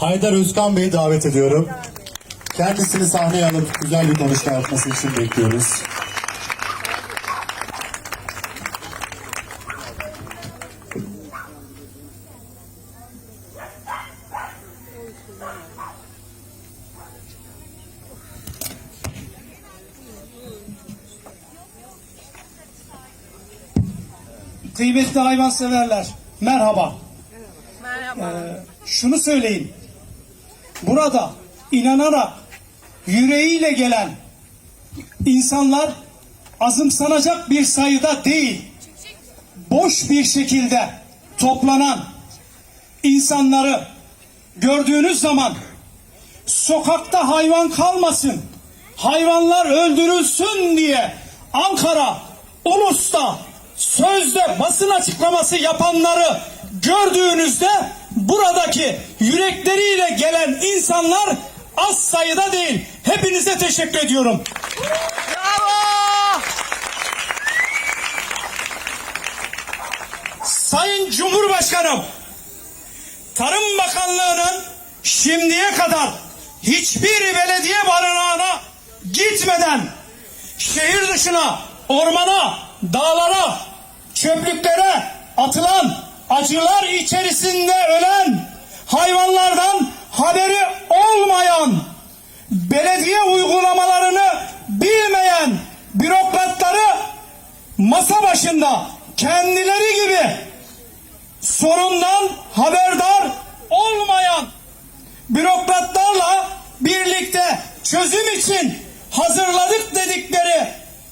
Haydar Özkan Bey'i davet ediyorum. Kendisini sahneye alıp güzel bir konuşma yapması için bekliyoruz. Kıymetli hayvanseverler, merhaba. Merhaba. Şunu söyleyeyim. Burada inanarak yüreğiyle gelen insanlar azımsanacak bir sayıda değil, boş bir şekilde toplanan insanları gördüğünüz zaman sokakta hayvan kalmasın, hayvanlar öldürülsün diye Ankara, Ulus'ta sözde basın açıklaması yapanları gördüğünüzde buradaki yürekleriyle gelen insanlar az sayıda değil. Hepinize teşekkür ediyorum. Bravo. Sayın Cumhurbaşkanım, Tarım Bakanlığı'nın şimdiye kadar hiçbir belediye barınağına gitmeden şehir dışına, ormana, dağlara, çöplüklere atılan acılar içerisinde ölen hayvanlardan haberi olmayan belediye uygulamalarını bilmeyen bürokratları masa başında kendileri gibi sorundan haberdar olmayan bürokratlarla birlikte çözüm için hazırladık dedikleri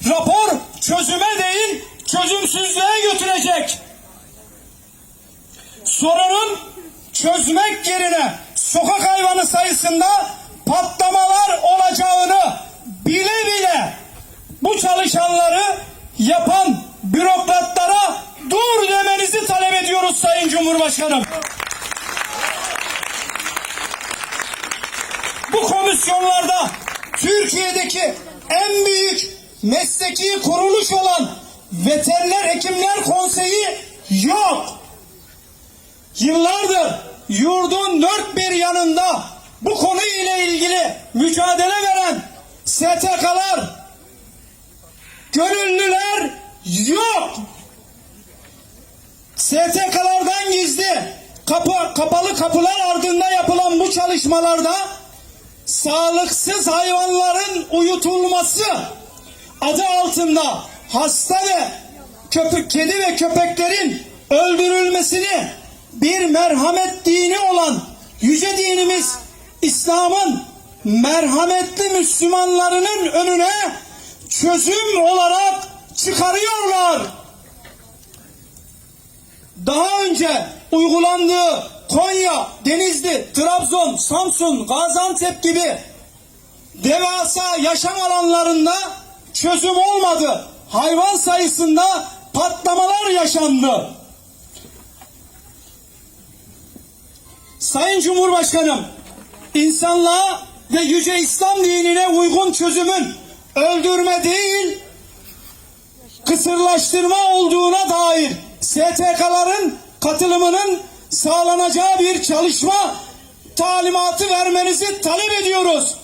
rapor çözüme değil çözümsüzlüğe götürecek. Sorunun çözmek yerine sokak hayvanı sayısında patlamalar olacağını bile bile bu çalışanları yapan bürokratlara dur demenizi talep ediyoruz Sayın Cumhurbaşkanım. Bu komisyonlarda Türkiye'deki en büyük mesleki kuruluş olan Veteriner Hekimler Konseyi yok. Yıllardır yurdun dört bir yanında bu konu ile ilgili mücadele veren STK'lar, gönüllüler yok. STK'lardan gizli kapı, kapalı kapılar ardında yapılan bu çalışmalarda sağlıksız hayvanların uyutulması adı altında hasta ve köpek, kedi ve köpeklerin öldürülmesini bir merhamet dini olan yüce dinimiz İslam'ın merhametli Müslümanlarının önüne çözüm olarak çıkarıyorlar. Daha önce uygulandığı Konya, Denizli, Trabzon, Samsun, Gaziantep gibi devasa yaşam alanlarında çözüm olmadı. Hayvan sayısında patlamalar yaşandı. Sayın Cumhurbaşkanım, insanlığa ve yüce İslam dinine uygun çözümün öldürme değil, kısırlaştırma olduğuna dair STK'ların katılımının sağlanacağı bir çalışma talimatı vermenizi talep ediyoruz.